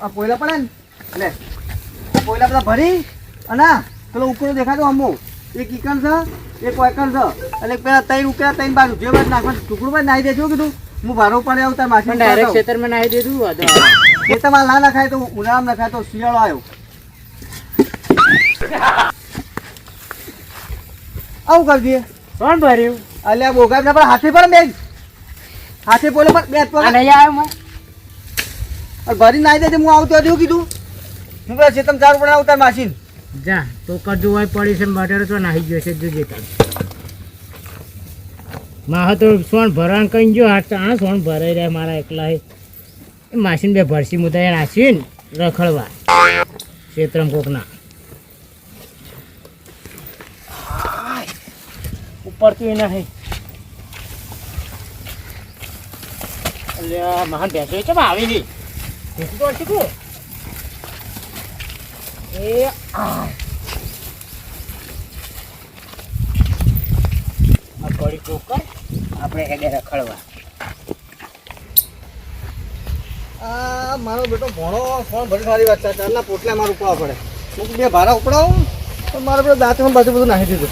આ પોયલા પડે ને પોયલા બધા ભરી અને પેલો ઉકળો દેખાતો અમો એક ઈકણ છે એક વાયકણ છે અને પેલા ત્રણ ઉકળા ત્રણ બાજુ જે બાજુ નાખવાનું ટુકડું બાજુ નાખી દેજો કીધું હું ભારો પડે આવું તાર માસી ડાયરેક્ટ ખેતરમાં દીધું વાંધો તમારે ના નખાય તો. ઉનાળામાં નખાય તો શિયાળો આવ્યો આવું કરી કોણ ભર્યું? અલ્યા બોગા પણ હાથે પણ બેન. હાથે બોલે પણ બે તો નહીં આવ્યો માં ભરી નાખી દેજે, હું આવતો હતું કીધું. હું પેલા ચેતમ ચાર પણ આવતા માસીન. જા, તો કરજો હોય પડી છે બટર તો નાહી ગયો છે, જોજે તાર. માહ તો સોણ ભરણ કઈ ગયો, આ આ સોણ ભરાઈ રહ્યા મારા એકલા માસીન બે ભરસી મુદાય નાસી રખડવા. ક્ષેત્રમ કોકના. ઉપર તો એના હે. અલ્યા મહાન ભેંસો છે આવી નહીં કો એ આ કડી કોકર આપણે હેડે રખડવા આ મારો બેટો ભણો ફોન ભરી સારી વાત છે ચારના પોટલા મારું ઉપાડવા પડે હું બે ભાડા ઉપડાવું તો મારો પેલો દાંતમાં બાજુ બધું નાખી દીધું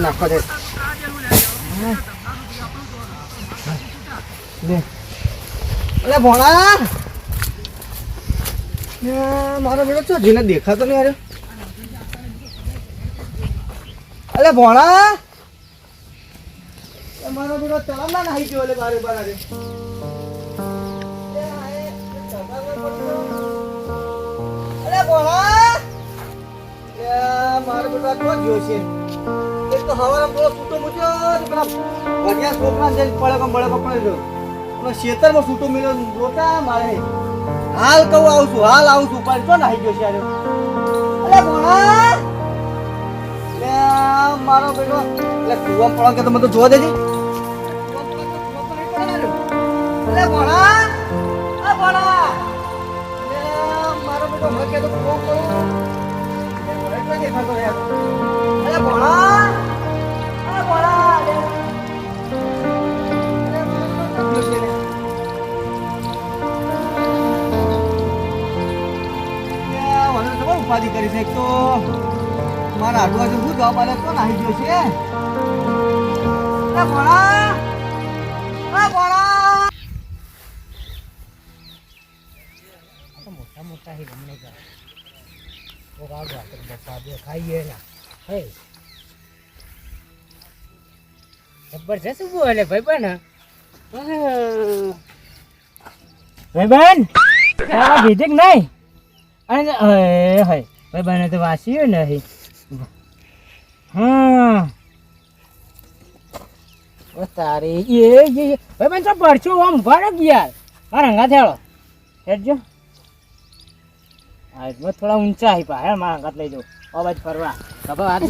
નાખવા દે અલે એ, મારો બેટો છો જીને દેખાતો નહીં અરે અલે એ મારો બેટો તળાવ ના નાહી ગયો એટલે બારે બારે. અરે ભોળા મારો બેટો આ ગયો છે? એક તો હવારે પેલો છૂટો મૂક્યો પેલા ભગ્યા છોકરા જઈને પડે પડે પડે ખેતરમાં સૂતો મળ્યો જોતા મારે? હાલ કહું આવું છું, હાલ આવું છું પણ તો નાહી ગયો છે અરે ભણા! મારો બેટો. એટલે કુવા પડો કે તમે તો જોવા દેજે. અરે ભણા! અરે ભણા! મારો બેટો, મને કે તો દેખાતો યાર. અરે ભોળા કરી એક તો મારા આજુબાજુ શું જવાબ આવે કોણ આવી ગયો છે? દે એટલે ભાઈ પણ ભાઈ બન ભીજક નહીં? અને, હે હે. ભાઈ બને તો વાસી નહીં હા. તારી, એ ભાઈ બન તો પડશો આમ ભરક યાર? મારા રંગા થયો હેડજો. હાઈટમાં થોડા ઊંચા હી પા, હે, મારા હંગાત લઈ જાઉં અવાજ ફરવા. ખબર હાથ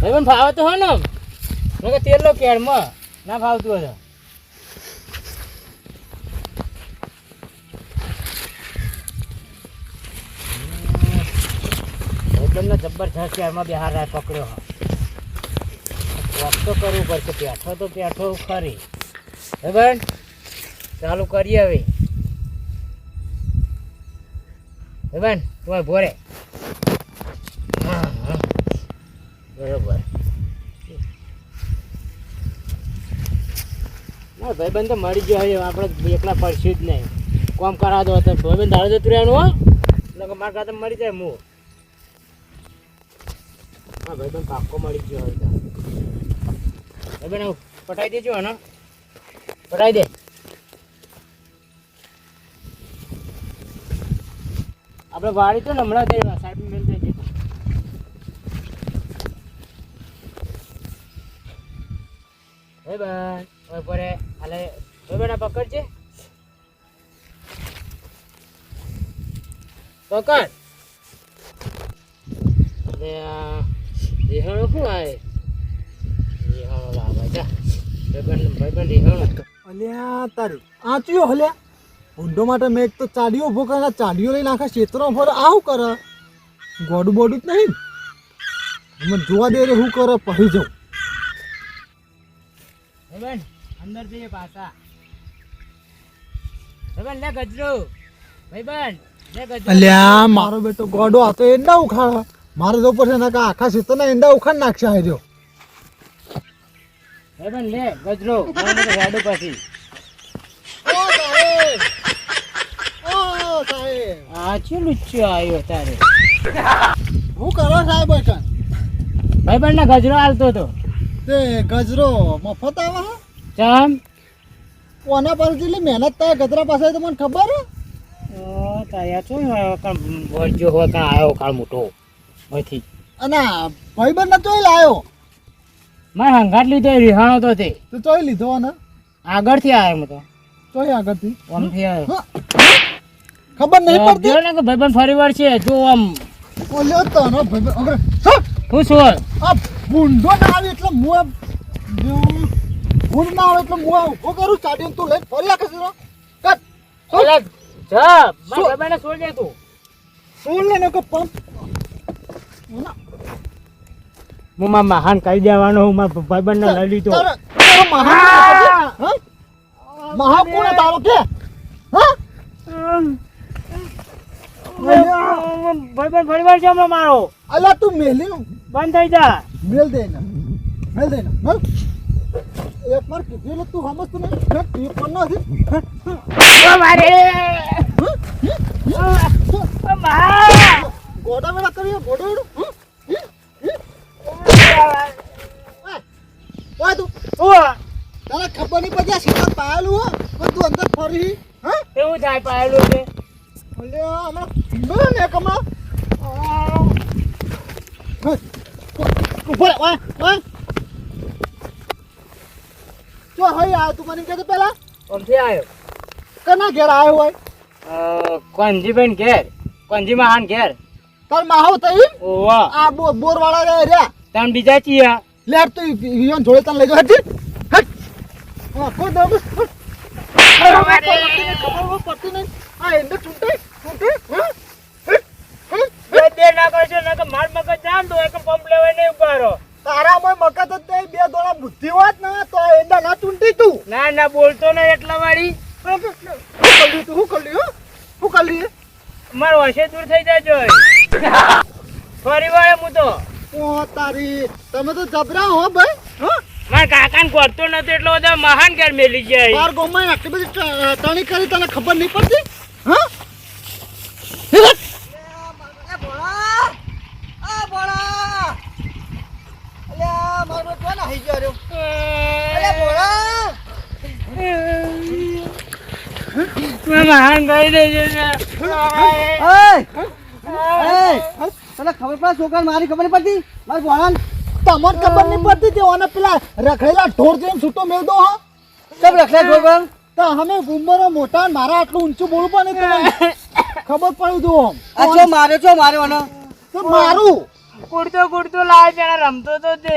ભાઈ પણ ભાવતું તો હો ને તેલ લો કેળમાં. ના ભાવતું હોય ભાઈબંધનો જબરજસ્ત એમાં બિહાર રાય પકડ્યો વોક તો કરવું પડશે, પેઠો તો પેઠો ખરી. બરાબર ચાલુ કરીએ હવે. બરાબર તું ભોરે. હા હા. બરોબર. ના, ભાઈબંધ તો મળી ગયો હવે, આપણે એકલા પડશું જ નહીં. કોમ કરાવ દો તો. ભાઈબંધ દાડો જતું રહેવાનું હો. એટલે મારા ખાતે મળી જાય હું હા ભાઈબંધ પાકો મળી ગયો હવે ભાઈ બેન પટાઈ દેજો હને પટાઈ દે. આપણે વાળી તો હમણાં મેલ દેજે હે બન હવે પરે પકડ. આ રિહાણો શું આવે? રિહાણો લાવે જા. ભાઈબંધ ભાઈબંધ રિહાણો. અલ્યા તારું આચ્યો હલ્યા ઊંડો માટે મેં એક તો ચાડીઓ ઊભો કરે ચાડીઓ લઈને આખા ક્ષેત્રો ફરે આવું કરે? ગોડું બોડું જ નહીં. મને જોવા દે શું કરો પહી જાઉં. ભાઈબંધ અંદર જઈએ પાછા. ભાઈબંધ લે ગજરો. ભાઈબંધ લે ગજરો. અલ્યા મારો બેટો ગોડો હતો એ ના ઉખાડા. મારે તો પછી નાકા આખા ક્ષેત્રના ઈંડા ઉખાડ નાખશે આ રહ્યો બેન લે ગજરો મને તો હેડો પછી. ઓ સાહેબ! ઓ સાહેબ! આ છે લુચ્ચો આવ્યો તારે? હું કરો સાહેબ ભાઈ બેન ને ગજરો હાલતો તો તે ગજરો મફત આવે? હે કોના પર જેટલી મહેનત થાય ગજરા પાસે તો મને ખબર હે? ઓ તાયા છો વળજો હોય કાં આવ્યો કાળ મોટો? અહીંથી અને ભાઈબંધ ને ચોઈ લાયો. મારે હંગાટ લીધો રિહાણો તો તે. તો ચોઈ લીધો ને આગળથી આવ્યો હું તો. ચોઈ આગળથી? આમથી આવ્યો. ખબર નહીં પડતી? ને કે ભાઈબંધ ફરી વાર છે જો આમ. ઓલ્યો તો નો ભાઈબંધ. અગર હું. શું આ બુંડો ના આવે એટલે હું આમ બુંડ ના આવે એટલે હું ઊભો કરું ચાટીને તું લઈને ફરી આખે છે. કટ. ઓલા જા? મારા ભાઈબંધને છોડી દે તું. સોલ લેને કે પંપ? ના, હું મારા મહાન કહી દેવાનો હું મારા ભાઈબંધને લઈ લીધો. મહા કોણ તારો કે? ભાઈબંધ ફરી વાર છે મારો. અલા તું મેલી બંધ થઈ જા. મેલ દે ને મેલ દે ને એક માર કીધું તું સમજતો નહીં. હે, પણ નથી મારે! ગોડા વેળા કરીએ ગોડો? પાયેલું તું અંદર ફરી થાય પાયેલું કમા ઊભો ઓય આયો તું મને કહેતો પેલા આમથી આવ્યો કના ઘેર આવ્યો હોય કોંજીભાઈ ઘેર કોંજી મહાન ઘેર તાર માહો તઈ ઓવા આ બોર વાળા રે રહ્યા તમે બીજા ચિયા આ તો યોન જોડે તને લઈ જાવ હટ. હટ. હા કોઈ દમ ખબર પડતી નહીં. આ એન્ડ ચૂંટે ચૂંટે હા બે ના કરશો ના કે માર મગજ જામ તો એક પંપ લેવાય નહીં ઉભારો તારામાં મગજ જ નહીં બે દોડા બુદ્ધિ હોત ને તો આ એંડા ના ચૂંટી તું ના ના બોલતો ને એટલા વાળી શું કરી તું શું કરી હો શું કરી મારો વશે દૂર થઈ જાજો ફરી વાળે હું તો ઓ તારી. તમે તો જબરા હો ભાઈ. હા? મારા કાકા ને કરતો નથી એટલો બધો મહાન ઘેર મેલી જાય. બાર ગોમાં આટલી બધી ટણી કરી તને ખબર નહીં પડતી? હા? એ ભોળા! આ ભોળા! અલ્યા મારો કોણ આવી ગયો રહ્યો? અલ્યા ભોળા! મહાન ભાઈ ને! તને ખબર પડે છોકરા મારી ખબર નહીં પડતી? મારી ભોળા તમને ખબર નહીં પડતી તે ઓને પેલા રખડેલા ઢોર જેમ છૂટો મેળ દો હા? કેમ રખડે છોકરા તો અમે ઉંમરો મોટા મારા આટલું ઊંચું બોલું પણ નહીં તમને ખબર પડી દો આમ. આ મારે માર્યો ચો માર્યો મને તો મારું. કુડતો કુડતો લાવે છે અને રમતો તો તે.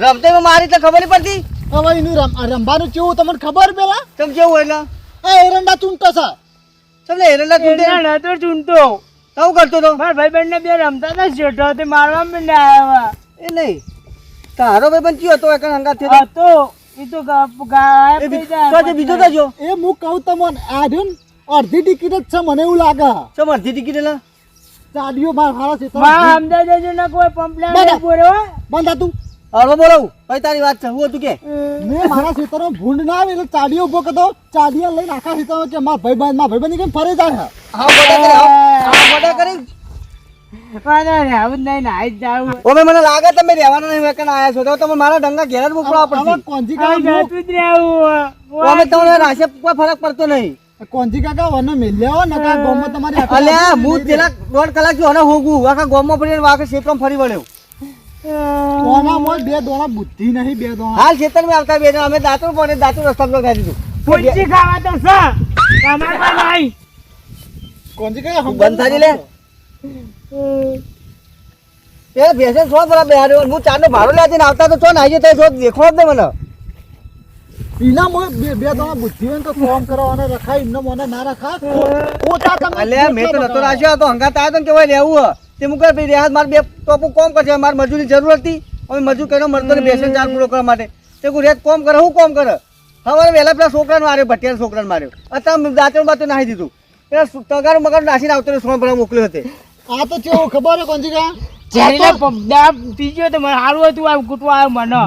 રમતે મારી તો ખબર નહીં પડતી? હવે એનું રમ- રમવાનું કેવું તમને ખબર પેલા? તમ કેવું એટલે? આ એરંડા ચૂંટો છે તમને એરંડા ચૂંટે? એરંડા તો ચૂંટતો. આવું કરતો તો મારા ભાઈ ને બે રમતા હતા શેઠો તે મારવા માંડે આવ્યા. એ નહીં. તારો ભાઈબંધ કયો હતો? એક અંગાત થયો હતો? એ તો ગાયબ થઈ જાય તો જે બીજો તો જો. એ હું કહું તમને આ ને અડધી ટિકિટ જ છે મને એવું લાગે. ચમ અડધી ટિકિટ એલા ચાડીઓ માર હારા છે મા સમજાઈ જજો ના કોઈ પંપલા ને બોલો બંધ હતું હળવો બોલાવું ભાઈ તારી વાત છે. હું હતું કે? મેં મારા ખેતરમાં ભૂંડ ના આવે એટલે ચાડીઓ ઊભો કરતો ચાડીઓ લઈને આખા ખેતરમાં કે મારા ભાઈ બંધ મારા ભાઈબંધ કેમ ફરે જાય? હા મોટા ઓમે મને લાગે તમે રહેવાના નહીં વેકન આયા છો. તો તમે મારા ડંગા ઘેર જ મોકલવા પડશે કોંજી કાકા જતું જ રહેવું. ઓમે તમને રાશે કોઈ ફરક પડતો નહીં. કોંજી કાકા વને મેલ્યા નકા ગોમાં તમારી અલ્યા હું પેલા દોઢ કલાક જો અને હોગું. આખા ગોમમાં પડીને ક્ષેત્રમાં ફરી વળ્યો. કોનામાં બે દોણા બુદ્ધિ નહીં બે દોણા. હાલ ક્ષેત્રમાં આવતા બે અમે દાંતર પડે દાંતર રસ્તા પર ગાડી દીધું ખાવા તો છે. તમારે નહીં. કોંજી કાકા બંધ લે. એ ભેસે છો પેલા બેહાડ્યો હું ચારનો ભાડો લેતી ને આવતા તો છો ને આવી જતા છો દેખો જ મને. પીલા મો બે બે દોણા બુદ્ધિ હોય તો ફોર્મ કરવાના રખાય એમને મને ના રખા ઓટા તમે અલે મેં તો નતો રાખ્યો તો હંગાત આવ્યો તો કેવાય લેવું તે મુકર ભાઈ રેહાત માર બે ટોપું કોમ કરશે મારે મજૂરી જરૂર હતી. હવે મજૂર કર્યો મળતો ને બેસે ચાર પૂરો કરવા માટે. તે કોઈ રેત કોમ કરે હું કોમ કરે? હવે વહેલા પેલા છોકરાને માર્યો ભટિયાના છોકરાને માર્યો. અત્યારે દાંતણ બાતણ નાહી દીધું. પેલા તગાર મગાર નાસીને આવતો સોન ભરા મોકલ્યો હતો. આ તો કેવું ખબર હે કોંજીકા જેરીને પગડા પીજો તો મને હારું હતું આ કૂટવા આવ્યો મને.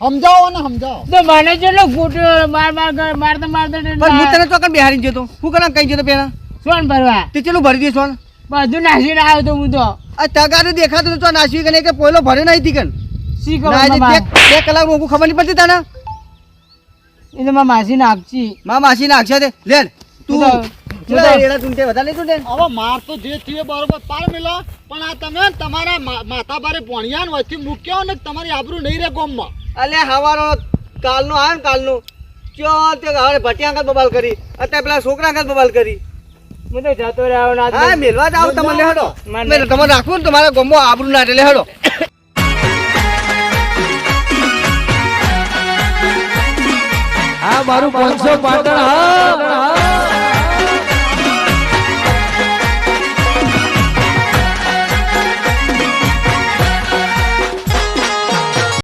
સમજાવો ને સમજાવો. તો મને જેટલો કૂટ્યો? માર માર કર મારતા મારતા પણ હું તને ચોકન બિહારી જતો? હું કરા કઈ જતો પેલા સોન ભરવા. તે ચેલું ભરી દે સોન? બધું નાસીને આવ્યો તો હું તો. આ તગાર દેખાતું નતું, આ નાસવી કે કે પોયલો ભરે નહીં હતી કન? શીખો ના, આજે ખબર બે બે કલાક હું ખબર નહીં પડતી તને? એટલે મા મારા માસી નાખજી મા માસી નાખશે તે. લે તું હું એડા તું વધારે નહીં તું હવે માર તો જે થયું બરોબર પાર મિલો. પણ આ તમે તમારા મા- બારે પોણિયાન વચ્ચે મૂક્યો ને તમારી આબરૂ નહીં રે ગોમમાં. અલે હવાનો કાલનો આવ્યો ને કાલનો. ક્યો તે હવે ભટિયા આગળ બબાલ કરી. અત્યારે પેલા છોકરા આગળ બબાલ કરી. હું તો જતો રહ્યો ના હા મેલવા ને તમારા ગમો આબરૂ ના લેહડો હેડો. આ મારું પાંચસો પાટણ હા.